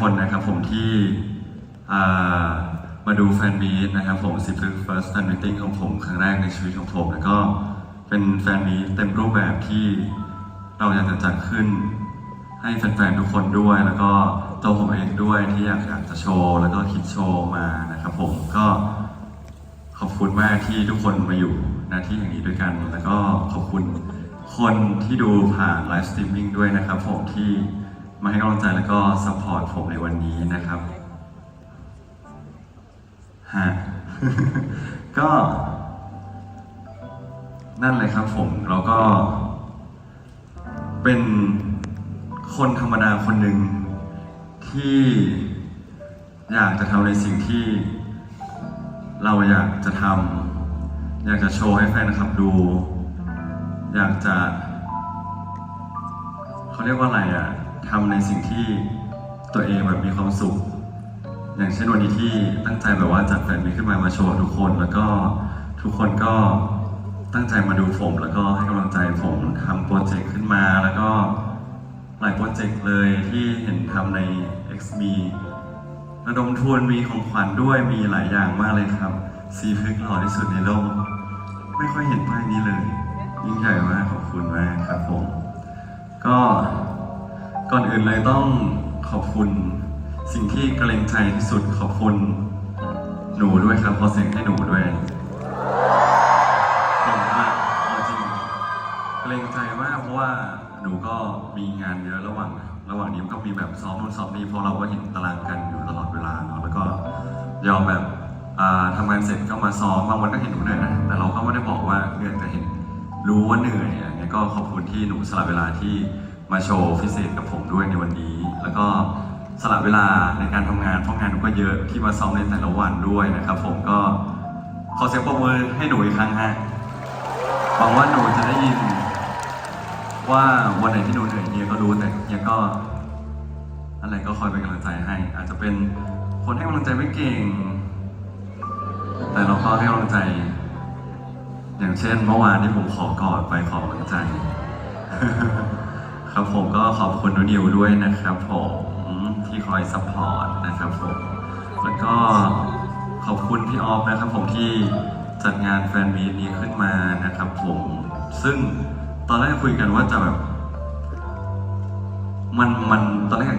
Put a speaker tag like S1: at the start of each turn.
S1: คนนะครับผมที่มาดูแฟนมีตนะครับผมสิบลึก first fan meeting ของผมครั้งแรกในชีวิตของผม แล้วก็เป็นแฟนมีตเต็มรูปแบบที่เราอยากจะจัดขึ้นให้แฟนๆทุกคนด้วย แล้วก็ตัวผมเองด้วยที่อยากอยากจะโชว์ แล้วก็คิดโชว์มานะครับผมก็ขอบคุณมากที่ทุกคนมาอยู่หน้าที่อย่างนี้ด้วยกัน แล้วก็ขอบคุณคนที่ดูผ่านไลฟ์สตรีมมิ่งด้วยนะครับผมที่ มาให้กำลังใจแล้วก็ซัพพอร์ตผมในวันนี้นะครับฮะ ก็ นั่นเลยครับผมแล้วก็ เป็นคนธรรมดาคนหนึ่งที่อยากจะทำในสิ่งที่ เราอยากจะทำอยากจะโชว์ให้แฟนคลับดู อยากจะ เขาเรียกว่าอะไรอะ ทำในสิ่งที่ตัวเองแบบมีความสุข อย่างเช่นวันนี้ที่ตั้งใจแบบว่าจัดแฟนมีขึ้นมามาโชว์ทุกคน แล้วก็ทุกคนก็ตั้งใจมาดูผม แล้วก็ให้กำลังใจผมทำโปรเจกต์ขึ้นมาแล้วก็หลายโปรเจกต์เลยที่เห็นทำใน XB ระดมทุนมีของขวัญด้วยมีหลายอย่างมากเลยครับ ซีพึกหล่อที่สุดในโลก ไม่ค่อยเห็นป้ายนี้เลย ยิ่งใหญ่มากขอบคุณมากครับผม ก็ ก่อนอื่นเลยต้องขอบคุณ สิ่งที่เกรงใจที่สุดขอบคุณหนูด้วยครับขอเสียงให้หนูด้วยผมว่าเอากจริงเกรงใจมากเพราะว่าหนูก็มีงานเยอะระหว่าง ระหว่างนี้ก็มีแบบซ้อมนู่นซ้อมนี่เพราะเราก็เห็นตารางกันอยู่ตลอดเวลาเนาะแล้วก็ยอมแบบอ่าทำงานเสร็จก็มาซ้อมบางวันก็เห็นหนูเหนื่อยนะแต่เราก็ไม่ได้บอกว่าเหนื่อยแต่เห็นรู้ว่าเหนื่อยอย่างเงี้ยก็ขอบคุณที่หนูสละเวลาที่ มาโชว์พิเศษกับผมด้วยในวันนี้ แล้วก็สละเวลาในการทำงานเพราะงานก็เยอะที่มาซ้อมในแต่ละวันด้วยนะครับ ผมก็ขอเสียงปรบมือให้หนูอีกครั้งฮะหวังว่าหนูจะได้ยิน ว่าวันไหนที่หนูเหนื่อยเฮียก็รู้แต่เฮียก็อะไรก็คอยเป็นกำลังใจให้ อาจจะเป็นคนให้กำลังใจไม่เก่ง แต่เราก็ให้กำลังใจ อย่างเช่น เมื่อวานที่ผมขอกอดไปขอกำลังใจ คุณนุนิวด้วยนะครับผมที่คอยซัพพอร์ตนะครับผมแล้วก็ขอบคุณพี่ออฟนะครับผมที่จัดงานแฟนมีตนี้ขึ้นมานะครับ ผม ซึ่งตอนแรกคุยกันว่าจะแบบ มันมันตอนแรก